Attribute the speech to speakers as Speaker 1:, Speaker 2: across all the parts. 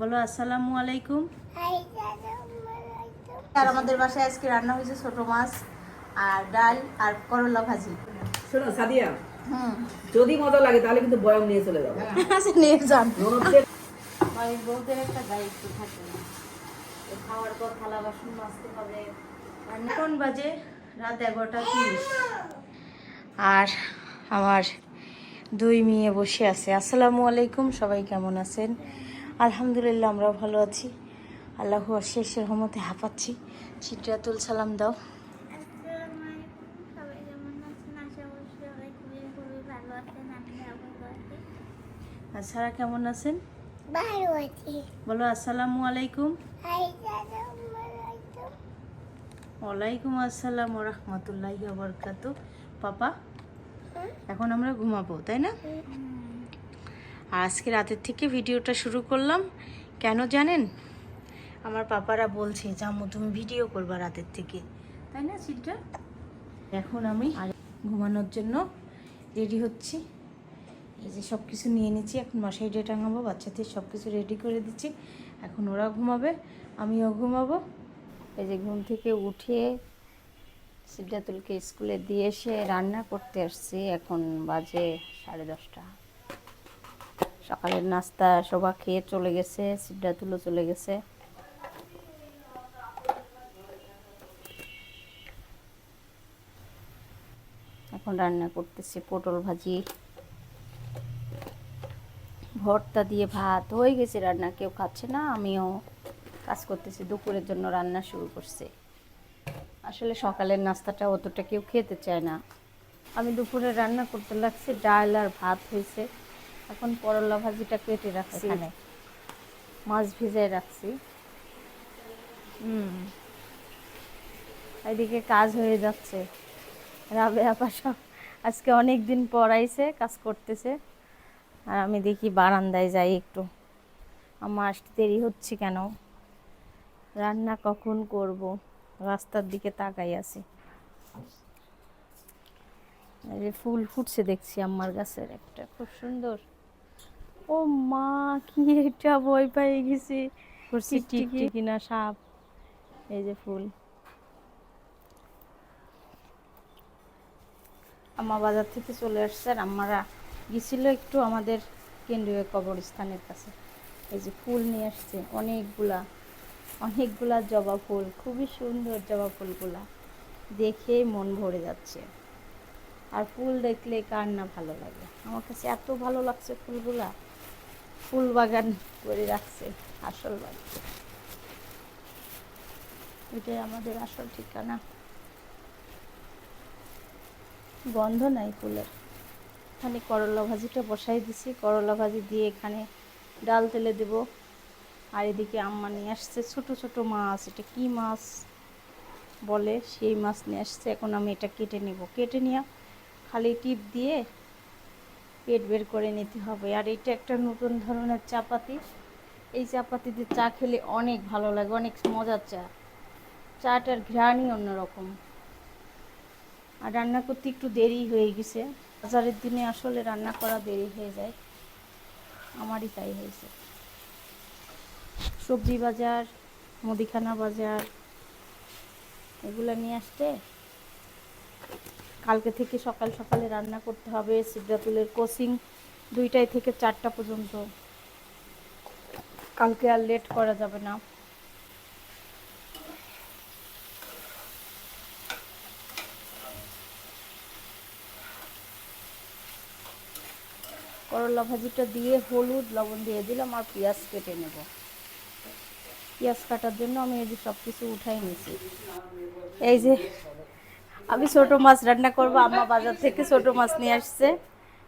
Speaker 1: বলো আসসালামু আলাইকুম। আর আমাদের বাসায় আজকে রান্না হয়েছে ছোট মাছ আর ডাল আর করলা ভাজি।
Speaker 2: শোনো সাদিয়া।
Speaker 1: হুম।
Speaker 2: যদি মজা লাগে তাহলে কিন্তু বয়ম নিয়ে চলে যাব
Speaker 1: আচ্ছা নিয়ে যান। বাড়ির বউদের একটা দায়িত্ব থাকে খাওয়ার পর থালা বাসন মাজতে হবে। রান্না কোন বাজে? রাত এগারোটা তিরিশ। আর আমার দুই মেয়ে বসে আছে। আসসালামু আলাইকুম সবাই কেমন আছেন? আলহামদুলিল্লাহ আমরা ভালো আছি। আল্লাহ শেষের রহমতে হাঁপাচ্ছি। চিত্রাতুল সালাম দাও। সারা কেমন আছেন?
Speaker 3: ভালো আছি
Speaker 1: বলো আসসালামু আলাইকুম। ওয়ালাইকুম আসসালাম রহমতুল্লাহ বরকাত পাপা এখন আমরা ঘুমাবো তাই না? আর আজকে রাতের থেকে ভিডিওটা শুরু করলাম। কেন জানেন? আমার পাপারা বলছে জামু তুমি ভিডিও করবা রাতের থেকে। তাই না সিটটা এখন আমি আর ঘুমানোর জন্য রেডি হচ্ছি। এই যে সব কিছু নিয়ে নিচ্ছি, এখন মশাই ডে টাঙাবো, বাচ্চাদের সব কিছু রেডি করে দিচ্ছি। এখন ওরা ঘুমাবে, আমিও ঘুমাবো। এই যে ঘুম থেকে উঠে সিদ্ধাতুলকে স্কুলে দিয়ে এসে রান্না করতে আসছি। এখন বাজে সাড়ে দশটা। সকালের নাস্তা সবা খেয়ে চলে গেছে সিদ্ধাতুলও চলে গেছে। এখন রান্না করতেছি পটল ভাজি। ভর্তা দিয়ে ভাত, হয়ে গেছে রান্না, কেউ খাচ্ছে না, আমিও কাজ করতেছি, দুপুরের জন্য রান্না শুরু করছে। আসলে সকালের নাস্তাটা অতটা কেউ খেতে চায় না। আমি দুপুরে রান্না করতে লাগছি, ডাল আর ভাত হয়েছে। এখন করলা ভাজিটা কেটে রাখছি এখানে। মাছ ভিজাই রাখছি। হুম। এদিকে কাজ হয়ে যাচ্ছে। রাবে আপা সব আজকে অনেক দিন পর আইছে কাজ করতেছে। আর আমি দেখি বারান্দায় যাই একটু। আমার আসতে দেরি হচ্ছে কেন? রান্না কখন করব? রাস্তার দিকে তাকাই আছি। ফুল ফুটছে দেখছি আমার গাছের একটা। খুব সুন্দর। ও মা কি এটা ভয় পেয়ে গেছি। করছি টিকটিকি না সাপ। এই যে ফুল। আম্মা বাজার থেকে চলে আসছে আর আম্মারা গেছিল একটু আমাদের কেন্দ্রীয় কবরস্থানের কাছে। এই যে ফুল নিয়ে আসছে অনেকগুলা অনেকগুলা জবা ফুল খুবই সুন্দর জবা ফুলগুলা। দেখে মন ভরে যাচ্ছে। আর ফুল দেখলে কার না ভালো লাগে? আমার কাছে এত ভালো লাগছে ফুলগুলা। ফুল বাগান করে রাখছে, আসল বাগান এটাই আমাদের আসল ঠিকানা। গন্ধ নাই ফুলের। এখানে করলা ভাজিটা বসাই দিছি। করলা ভাজি দিয়ে এখানে ডাল তেলে দেব। আর এদিকে আম্মা নিয়ে আসছে, ছোট ছোট মাছ। এটা কি মাছ বলে? সেই মাছ নিয়ে আসছে। এখন আমি এটা কেটে নেব। কেটে নিয়ে খালি টিপ দিয়ে পেট বের করে নিতে হবে। আর এটা একটা নতুন ধরনের চাপাতি। এই চাপাতি দিয়ে চা খেলে অনেক ভালো লাগে, অনেক মজার চা। চাটার ঘ্রাণই অন্যরকম। আর রান্না করতে একটু দেরি হয়ে গেছে। বাজারের দিনে আসলে রান্না করা দেরি হয়ে যায়। আমারই তাই হয়েছে। সবজি বাজার, মুদিখানা বাজার, এগুলো নিয়ে আসতে? কালকে থেকে সকাল সকালে রান্না করতে হবে সিদ্ধাতুলের কোচিং দুইটাই থেকে চারটা পর্যন্ত। কালকে আর লেট করা যাবে না। করলা ভাজিটা দিয়ে হলুদ লবণ দিয়ে দিলাম আর পেঁয়াজ কেটে নেব। পেঁয়াজ কাটার জন্য আমি এই যে সব কিছু উঠাই নিয়েছি। এই যে আমি ছোট মাছ রান্না করব, আম্মা বাজার থেকে ছোট মাছ নিয়ে আসছে।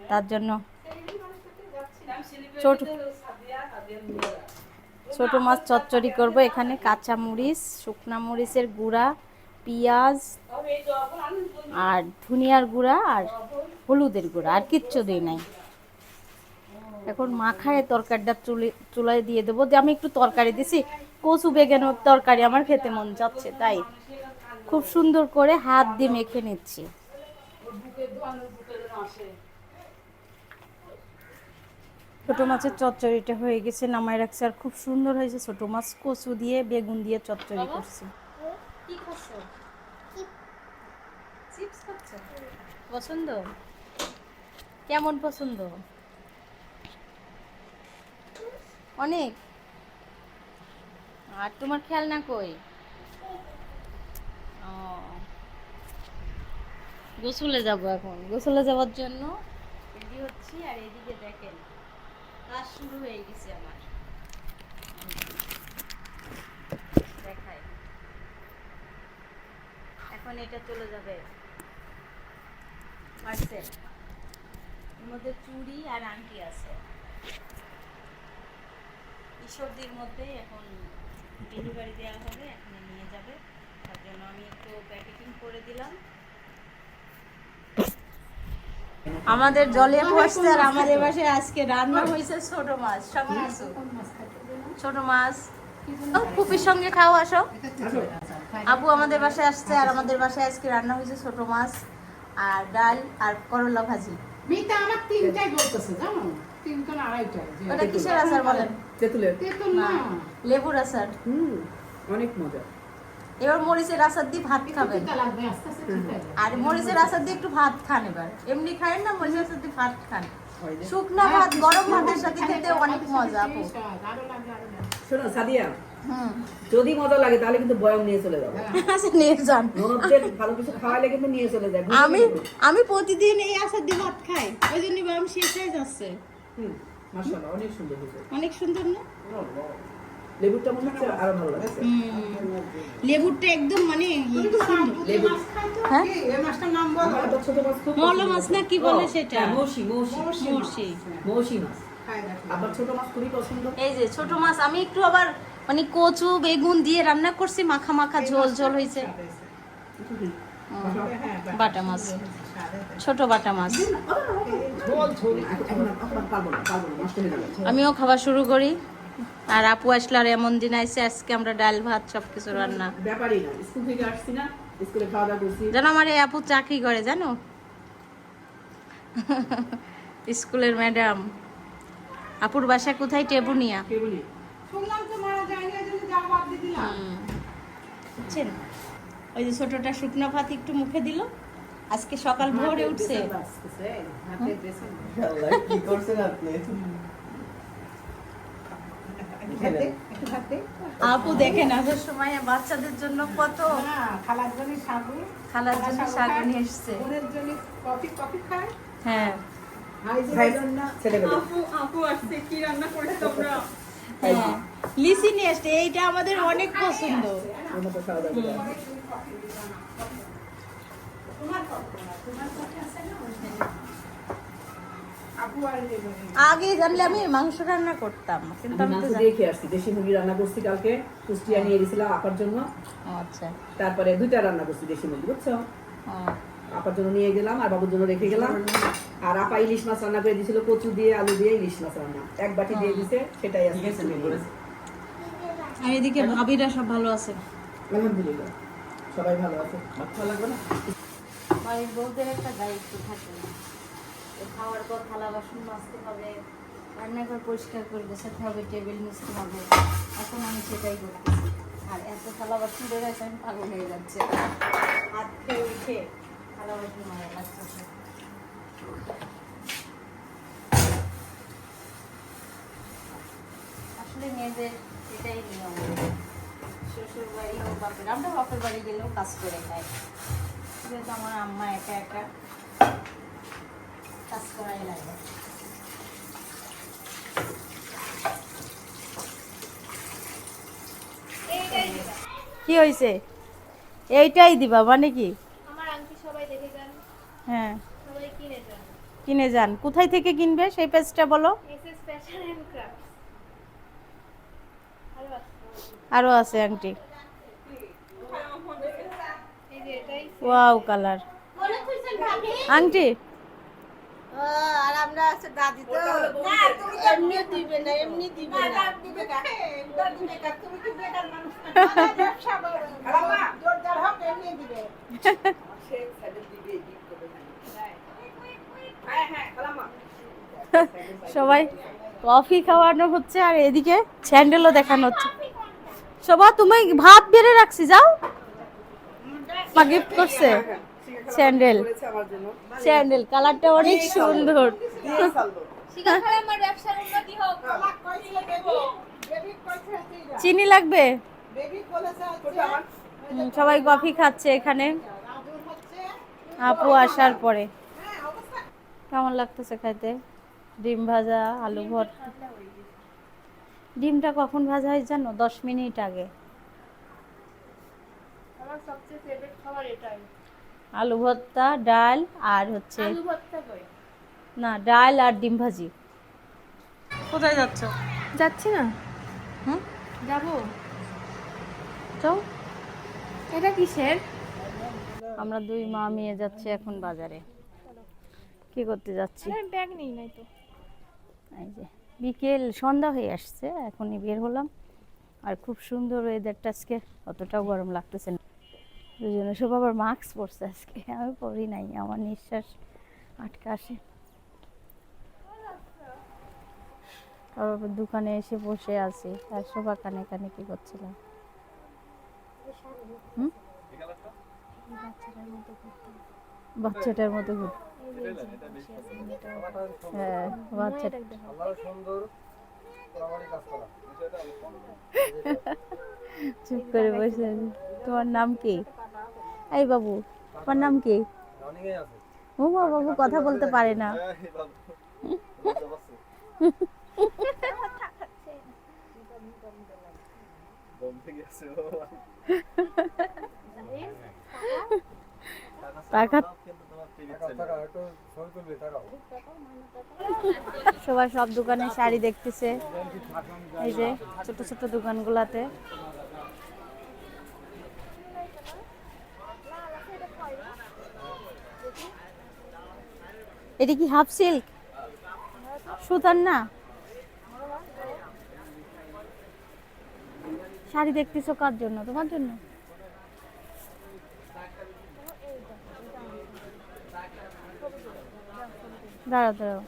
Speaker 1: তার জন্য ছোট ছোট মাছ চচ্চড়ি করব এখানে, কাঁচা মরিচ, শুকনা মরিচের গুঁড়া, পেঁয়াজ আর ধনিয়ার গুঁড়া আর হলুদের গুঁড়া, আর কিচ্ছু দিই নাই। এখন মাখায় তরকারিটা চুলে, চুলায় দিয়ে দেবো। যে আমি একটু তরকারি দিছি, কচু বেগুনের তরকারি আমার খেতে মন যাচ্ছে তাই। খুব সুন্দর করে হাত দিয়ে মেখে নিচ্ছি। ছোটো মাছের চচ্চড়িটা হয়ে গেছে নামায় রাখছে। আর খুব সুন্দর হয়েছে ছোটো মাছ কচু দিয়ে বেগুন দিয়ে চচ্চড়ি করছি। পছন্দ? কেমন পছন্দ? অনেক। আর তোমার খেয়াল না কই? গোসলে যাব এখন। গোসলে যাওয়ার জন্য রেডি হচ্ছি, আর এদিকে দেখেন, কাজ শুরু হয়ে গেছে আমার। দেখাই। এখন এটা চলে যাবে। পার্সেল। এর মধ্যে চুড়ি আর আংটি আছে। ঈশ্বরদীর মধ্যে এখন ডেলিভারি দেওয়া হবে এখানে নিয়ে যাবে তার জন্য আমি একটু প্যাকেটিং করে দিলাম। আমাদের জলে পড়ছে আর আমাদের বাসায় আজকে রান্না হয়েছে ছোট মাছ। আসো ছোট মাছ। ফুপির সঙ্গে খাও আসো। আপু আমাদের বাসায় আসছে আর আমাদের বাসায় আজকে রান্না হয়েছে ছোট মাছ আর ডাল আর করলা ভাজি।
Speaker 4: মিতা আমার তিনটাই বলতেছে জানো? তিনটা না আড়াইটাই
Speaker 1: ওটা কিসের আচার বলেন?
Speaker 2: তেঁতুলের।
Speaker 4: তেতুল না
Speaker 1: লেবুর আচার।
Speaker 2: হুম অনেক মজা।
Speaker 1: এবার মরিচের আচার দিয়ে ভাত খাবেন।
Speaker 4: হয়ে।
Speaker 1: আর মরিচের আচার দিয়ে একটু ভাত খান এবার। এমনি খায়েন না মরিচের আচার দিয়ে ভাত খান।
Speaker 2: হয়
Speaker 1: শুকনা ভাত গরম ভাতের সাথে খেতে অনেক মজা আপু।
Speaker 2: শোনো সাদিয়া যদি মজা লাগে তাহলে কিন্তু বয়ম নিয়ে চলে যাব
Speaker 1: আচ্ছা নিয়ে যান।
Speaker 2: ভালো কিছু খাওয়ালে কিন্তু নিয়ে চলে যাবে
Speaker 1: আমি আমি প্রতিদিন এই আচার দিয়ে ভাত খাই ওই জন্য আমি শেষ হয়ে যাচ্ছে।
Speaker 2: অনেক সুন্দর
Speaker 1: অনেক সুন্দর না?
Speaker 2: লেবুটা মনে হচ্ছে আরও ভালো লাগছে।
Speaker 1: লেবুরটা একদম মানে
Speaker 2: লেবু
Speaker 1: হ্যাঁ
Speaker 4: এই মাছটার নাম বলো
Speaker 2: ছোট মাছ খুব
Speaker 1: মৌলা মাছ না কি বলে সেটা?
Speaker 2: হ্যাঁ, মৌসি মৌসি। মৌসি মাছ। আবার ছোট মাছ খুবই পছন্দ।
Speaker 1: এই যে ছোট মাছ আমি একটু আবার মানে কচু বেগুন দিয়ে রান্না করছি মাখা মাখা ঝোল ঝোল হয়েছে।
Speaker 4: হ্যাঁ
Speaker 1: বাটা মাছ। ছোট বাটা মাছ। আমিও খাওয়া শুরু করি। আর আপু আসলে আর এমন দিন আইসে আজকে আমরা ডাল ভাত সব কিছু রান্না।
Speaker 2: ব্যাপারই না স্কুল থেকে আসছি না স্কুলে খাওয়া দাওয়া করছি।
Speaker 1: জানো আমার এই আপু চাকরি করে জানো? স্কুলের ম্যাডাম। আপুর বাসা কোথায়? টেবুনিয়া।
Speaker 2: বলি
Speaker 4: শুনলাম তো মারা যায়নি এই জন্য যাও বাদ দিয়ে দিলাম।
Speaker 1: বুঝছেন? ওই যে ছোটটা শুকনো ভাত একটু মুখে দিল। আজকে সকাল ভোরে উঠছে
Speaker 4: হাতে বেসন
Speaker 2: কি করছেন আপনি
Speaker 4: হাতে একটু হাতে
Speaker 1: আপু দেখেন আসার সময় বাচ্চাদের জন্য কত
Speaker 4: না খালার জন্য সাগু
Speaker 1: খালার জন্য শাক নিয়ে এসছে।
Speaker 4: বোনের জন্য কফি কফি খায়?
Speaker 1: হ্যাঁ। হ্যাঁ। লিসি নিয়ে আসছে এইটা আমাদের অনেক পছন্দ।
Speaker 2: খাওয়া দাওয়া করে আসছি।
Speaker 4: আপু আর দেবে
Speaker 1: আগে জানলে আমি মাংস রান্না করতাম কিন্তু
Speaker 2: আমি
Speaker 1: তো
Speaker 2: খেয়ে আসছি। দেশি মুরগি রান্না করছি কালকে কুষ্টিয়া নিয়ে গেছিলাম আপার জন্য।
Speaker 1: আচ্ছা।
Speaker 2: তারপরে দুইটা রান্না করছি দেশি মুরগি বুঝছ? আপার জন্য নিয়ে গেলাম আর বাবুর জন্য রেখে গেলাম। আর আপা ইলিশ মাছ রান্না করে দিয়েছিল কচু দিয়ে আলু দিয়ে ইলিশ মাছ রান্না। এক বাটি দিয়ে দিছে সেটাই আজকে খেয়ে
Speaker 1: আর এদিকে ভাবিরা সব ভালো আছে?
Speaker 2: আলহামদুলিল্লাহ সবাই ভালো আছে। ভালো লাগবে না?
Speaker 1: বাড়ির বউদের একটা দায়িত্ব থাকে। খাওয়ার পর থালা বাসন মাজতে হবে রান্নাঘর পরিষ্কার করে গোছাতে হবে, টেবিল মুছতে হবে। এখন আমি সেটাই করতেছি। আর এত থালা বাসন বের হয়েছে আমি পাগল হয়ে যাচ্ছে। হাত খেয়ে উঠে থালা বাসন মারা লাগছে। আসলে মেয়েদের এটাই নিয়ম। শ্বশুর বাড়ি হোক, বাপের, আমরা বাপের বাড়ি গেলেও কাজ করে খাই। যেহেতু আমার আম্মা একা একা। কাজ করাই লাগে কি হয়েছে এইটাই দিবা মানে কি?
Speaker 3: আমার আংটি সবাই দেখে যান।
Speaker 1: হ্যাঁ।
Speaker 3: সবাই কিনে যান।
Speaker 1: কিনে যান। কোথায় থেকে কিনবে সেই পেজটা বলো?
Speaker 3: ভালো আছে
Speaker 1: আরও আছে আংটি।
Speaker 3: এই যে এটাই।
Speaker 1: Wow colour. আংটি?
Speaker 3: আর আমরা আছে দাদি তো। এমনি দিবে না এমনি দিবে না। দিবে কা? দিবে কা? তুমি কি বেকার মানুষ না। ব্যবসা করো জোরদার হোক এমনি দিবে।
Speaker 1: সবাই কফি খাওয়ানো হচ্ছে আর এদিকে স্যান্ডেলও দেখানো হচ্ছে। শোভা তুমি ভাত বেড়ে রাখছি যাও। মা গিফট করছে। স্যান্ডেল
Speaker 2: করেছে আমার জন্য।
Speaker 1: স্যান্ডেল কালারটা অনেক সুন্দর। চিনি লাগবে? সবাই কফি খাচ্ছে এখানে। আপু আসার পরে। কেমন লাগতেছে খাইতে? ডিম ভাজা আলু ভর্তা। ডিমটা কখন ভাজা হয় জানো? দশ মিনিট আগে।
Speaker 4: আমার সবচেয়ে ফেভারিট খাবার এটাই।
Speaker 1: আলু ভর্তা ডাল আর হচ্ছে
Speaker 4: আলু ভর্তা কই
Speaker 1: না ডাল আর ডিম ভাজি। কোথায় যাচ্ছ?
Speaker 5: যাচ্ছি না।
Speaker 1: হুম?
Speaker 5: যাব।
Speaker 1: যাও।
Speaker 5: এটা কিসের?
Speaker 1: আমরা দুই মা মেয়ে যাচ্ছি এখন বাজারে। কি করতে যাচ্ছি?
Speaker 5: ব্যাগ নেই নাই তো।
Speaker 1: এই যে বিকেল সন্ধ্যা হয়ে আসছে এখনই বের হলাম। আর খুব সুন্দর ওয়েদারটা আজকে অতটাও গরম লাগতেছে না। দুজনে। সব আবার মাস্ক পরছে আজকে। আমি পরি নাই, আমার নিঃশ্বাস আটকে আসে। তারপর দোকানে এসে বসে আছি। আর শোভা কানে কানে কি করছিলাম বাচ্চাটার মতো ঘুর হ্যাঁ চুপ করে বসে। তোমার নাম কি? এই বাবু, তোমার নাম কি? ও বাবু কথা বলতে পারে না। সবাই সব দোকানে শাড়ি দেখতেছে। এই যে, ছোট ছোট দোকানগুলাতে। এটা কি হাফ সিল্ক সুতার না? শাড়ি দেখতেছো কার জন্য? তোমার জন্য? দাঁড়াও দাঁড়াও।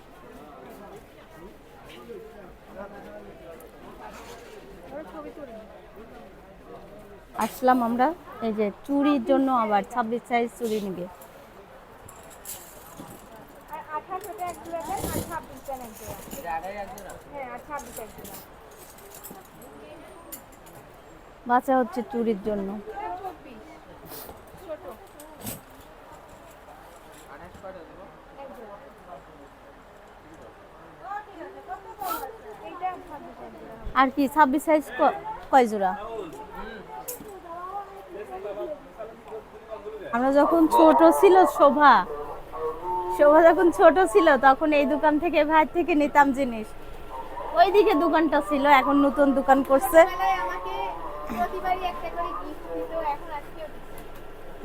Speaker 1: আসলাম আমরা, এই যে চুরির জন্য আবার ছাব্বিশ সাইজ চুরি নিবে। বাচ্চা হচ্ছে চুরির জন্য। আর কি, ছাব্বিশ সাইজ কয় জোড়া? আমরা যখন ছোট ছিল শোভা শোভা যখন ছোট ছিল, তখন এই দোকান থেকে ভাই থেকে নিতাম জিনিস। ওইদিকে দোকানটা ছিল, এখন নতুন দোকান করছে।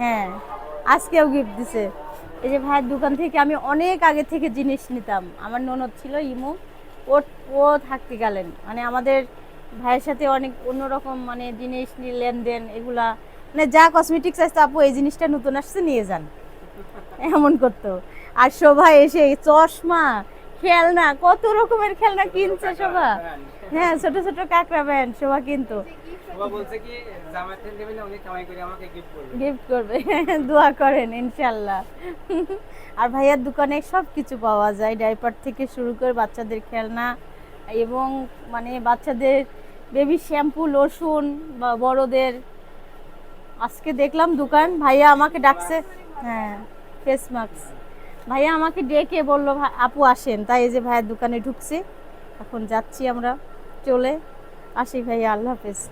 Speaker 1: হ্যাঁ আজকেও গিফট দিছে। এই যে ভাইয়ের দোকান থেকে আমি অনেক আগে থেকে জিনিস নিতাম। আমার ননদ ছিল ইমু, ও ও থাকতে গেলেন। মানে আমাদের ভাইয়ের সাথে অনেক অন্যরকম মানে জিনিস লেনদেন এগুলা। মানে যা কসমেটিক্স আসছে আপু, এই জিনিসটা নতুন আসছে, নিয়ে যান। এমন করতো। আর শোভা এসে চশমা খেলনা কত রকমের খেলনা কিনছে শোভা। হ্যাঁ ছোট ছোট কাঁকড়া ব্যান্ড শোভা কিন্তু।
Speaker 6: গিফট করবে।
Speaker 1: দোয়া করেন ইনশাল্লাহ আর ভাইয়ার দোকানে সব কিছু পাওয়া যায়। ডাইপার থেকে শুরু করে বাচ্চাদের খেলনা এবং মানে বাচ্চাদের বেবি শ্যাম্পু লোশন বা বড়দের। আজকে দেখলাম দোকান ভাইয়া আমাকে ডাকছে। হ্যাঁ ফেস মাস্ক ভাইয়া আমাকে ডেকে বলল, "ভা- আপু আসেন। তাই যে ভাইয়ের দোকানে ঢুকছে। এখন যাচ্ছি আমরা, চলে আসি ভাইয়া, আল্লাহ হাফেজ।